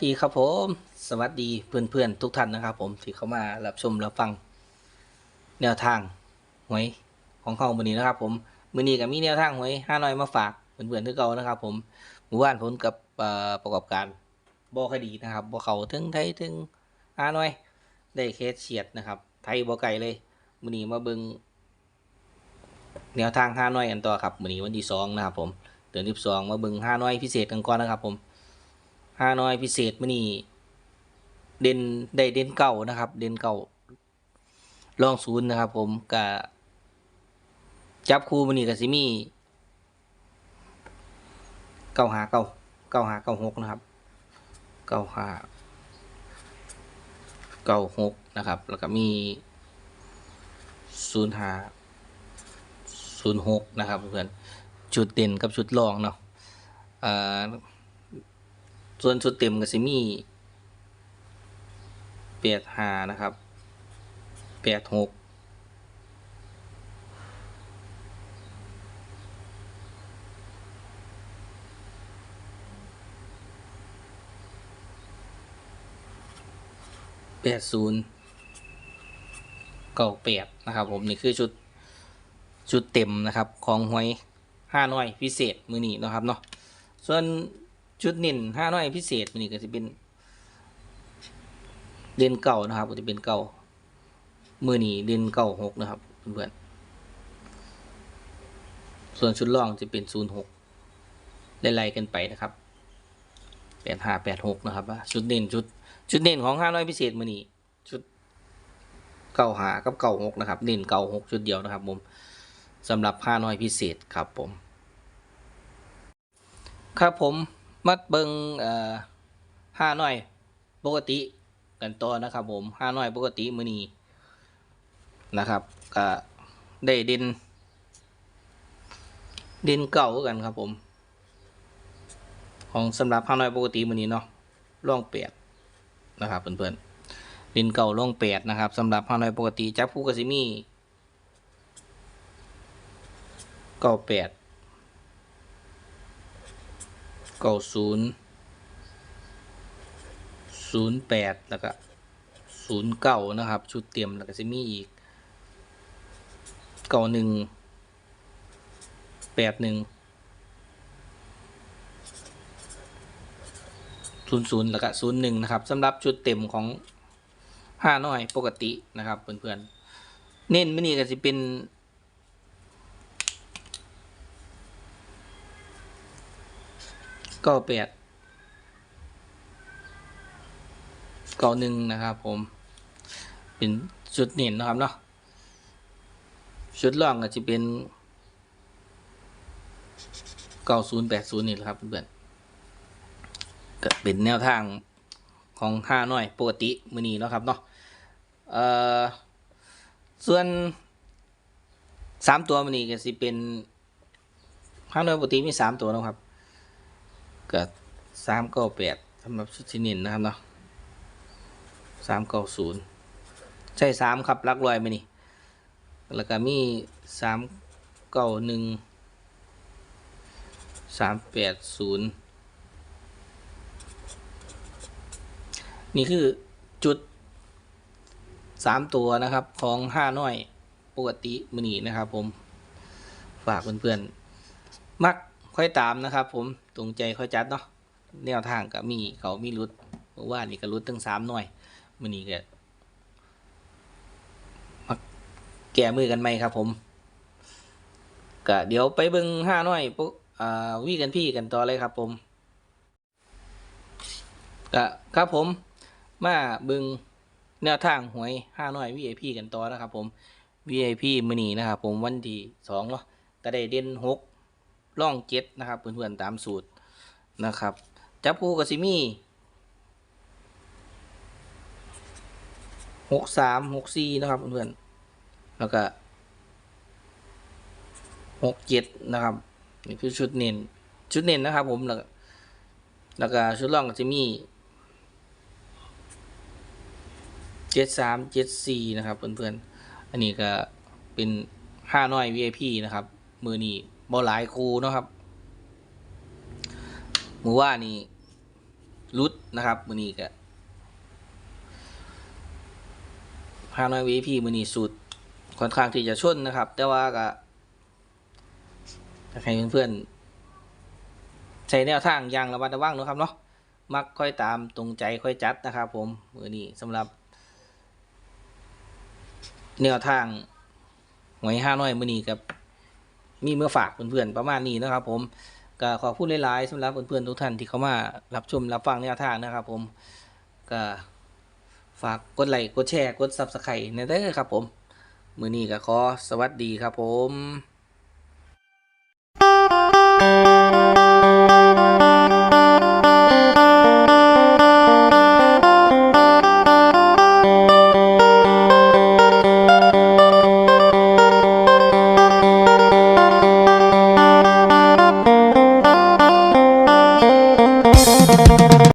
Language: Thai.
วัสดีครับผม สวัสดีเพื่อนๆทุกท่านนะครับ ผมที่เข้ามารับชมรับฟัง แนวทางหวยของเขามือนี้นะครับ ผมมือนี้ก็มีแนวทางหวยห้าน้อยมาฝากเพื่อนๆทุกเก่านะครับ ผมหมู่บ้านผลกับประกอบการบ่คอยดีนะครับบ่เขาถึงไทยถึงห้าน้อย ได้เคสเฉียดนะครับ ไทยบ่ไกลเลยมือนี้มาเบิงแนวทางห้าน้อยกันต่อครับมือนี้วันที่สองนะครับ ผมเดือนที่สองมาเบิงห้าน้อยพิเศษกันก่อนนะครับ ผม หานอยพิเศษมื่อนี้เด่นได้เด่นเก่านะครับ เด่นเก่าลองศูนย์นะครับ ผมกะจับคู่มื่อนี้กับซิมี่เก้าหาเก้าเก้าหาเก้าหกนะครับเก้าหาเก้าหกนะครับ แล้วก็มีศูนย์หาศูนย์หกนะครับเพื่อนชุดเด่นกับชุดรองเนาะอ่า ส่วนชุดเต็มก็สิมีแปดห้านะครับแปดหกแปดศูนย์เก้าแปดนะครับ ผมนี่คือชุดชุดเต็มนะครับ ของหวยห้าน้อยพิเศษมือนี้นะครับเนาะส่วน ชุดเน้นห้าน้อยพิเศษมันนี่ก็จะเป็นเด่นเก่านะครับก็จะเป็นเก่ามือนีเด่นเก่าหกนะครับเพื่อนๆส่วนชุดล่องจะเป็นศูนย์หกไล่ๆกันไปนะครับแปดห้าแปดหกนะครับชุดเด่นชุดชุดเด่นของห้าน้อยพิเศษมือนีชุดเก่าหากับเก่าหกนะครับเด่นเก่าหกชุดเดียวนะครับผมสำหรับห้าน้อยพิเศษครับผมครับผม มัดเบิงเอ่อห้าหน่อยปกติกันต่อนะครับ ผมห้าหน่อยปกติมือนีนะครับก็ได้ด่นด่นเก่ากันครับผม ของสำหรับห้าหน่อยปกติมือนีเนาะร่องแปดนะครับเพื่อนๆด่นเก่าร่องแปดนะครับสำหรับห้าหน่อยปกติจับคู่กับซิมี่เก้าแปด เก้าศูนย์ศูนย์แปดแล้วก็ศูนย์เก้านะครับ ชุดเตรียมแล้วก็จะมีอีกเก้าหนึ่งแปดหนึ่งศูนย์ศูนย์แล้วก็ศูนย์หนึ่งนะครับสำหรับชุดเต็มของห้าน้อยปกตินะครับเพื่อนๆเน้นไม่นี่ก็จะเป็น เก้าแปดเก้าหนึ่งนะครับผม เป็นชุดเน้นนะครับเนาะชุดล่องก็จะเป็นเก้าศูนย์แปดศูนย์นี่แหละครับเพื่อนก็เป็นแนวทางของห้าน้อยปกติมือนี้นะครับเนาะเอ่อส่วนสามตัวมือนีก็จะเป็นห้าน้อยปกติมีสามตัวนะครับ ก็สามเก้าแปดสำหรับชุดที่เน้นนะครับเนาะสามเก้าศูนย์ใช่สามครับลักลอยไปนี่ แล้วก็มีสามเก้าหนึ่งสามแปดศูนย์นี่คือจุดสามตัวนะครับของห้าน้อยปกติมือนีนะครับผม ฝากเพื่อนๆ มัก ค่อยตามนะครับ ผมตรงใจค่อยจัดเนาะแนวทางก็มีเขามีรุดเมื่อวานี่ก็รุดตั้งสามหน่วยมือนี้ก็มาแก้มือกันไหมครับ ผมก็เดี๋ยวไปเบิ่งห้าหน่วยปุ๊อ่าวิกันพี่กันต่อเลยครับ ผมก็ครับผมมาเบิ่งแนวทางหวยห้าหน่วย VIP กันต่อนะครับผม VIP มือนี้นะครับผมวันที่สองเนาะก็ได้เด่นหก ล่องเจ็ดนะครับเพื่อนๆตามสูตรนะครับ จับคู่กับซิมี่หกสามหกสี่นะครับเพื่อนๆแล้วก็หกเจ็ดนะครับนี่คือชุดเน้นชุดเน้นนะครับ ผมแล้วก็แล้วก็ชุดล่องกับซิมี่เจ็ดสามเจ็ดสี่นะครับเพื่อนๆอันนี้ก็เป็นห้าน้อย VIP นะครับ มือนี้ บอหลายครูเนาะครับมือว่านี่รุดนะครับ มือนี้ก็ฮานอยวีพีมือนี้สุดค่อนข้างที่จะชนนะครับ แต่ว่าก็อยาให้เพื่อนๆใช้แนวทางอย่างระมัดระวังนะครับเนาะมักค่อยตามตรงใจค่อยจัดนะครับ ผมมือนี้สำหรับ แนวทางหวยห้าน้อยมือนี้กับ มีเมื่อฝากเพื่อนๆประมาณนี้นะครับ ผมก็ขอพูดหลายๆสำหรับเพื่อนๆทุกท่านที่เข้ามารับชมรับฟังแนวทางนะครับ ผมก็ฝากกดไลค์กดแชร์กดซับสไครต์ในเด้อครับ ผม มือนี้ก็ขอสวัสดีครับผม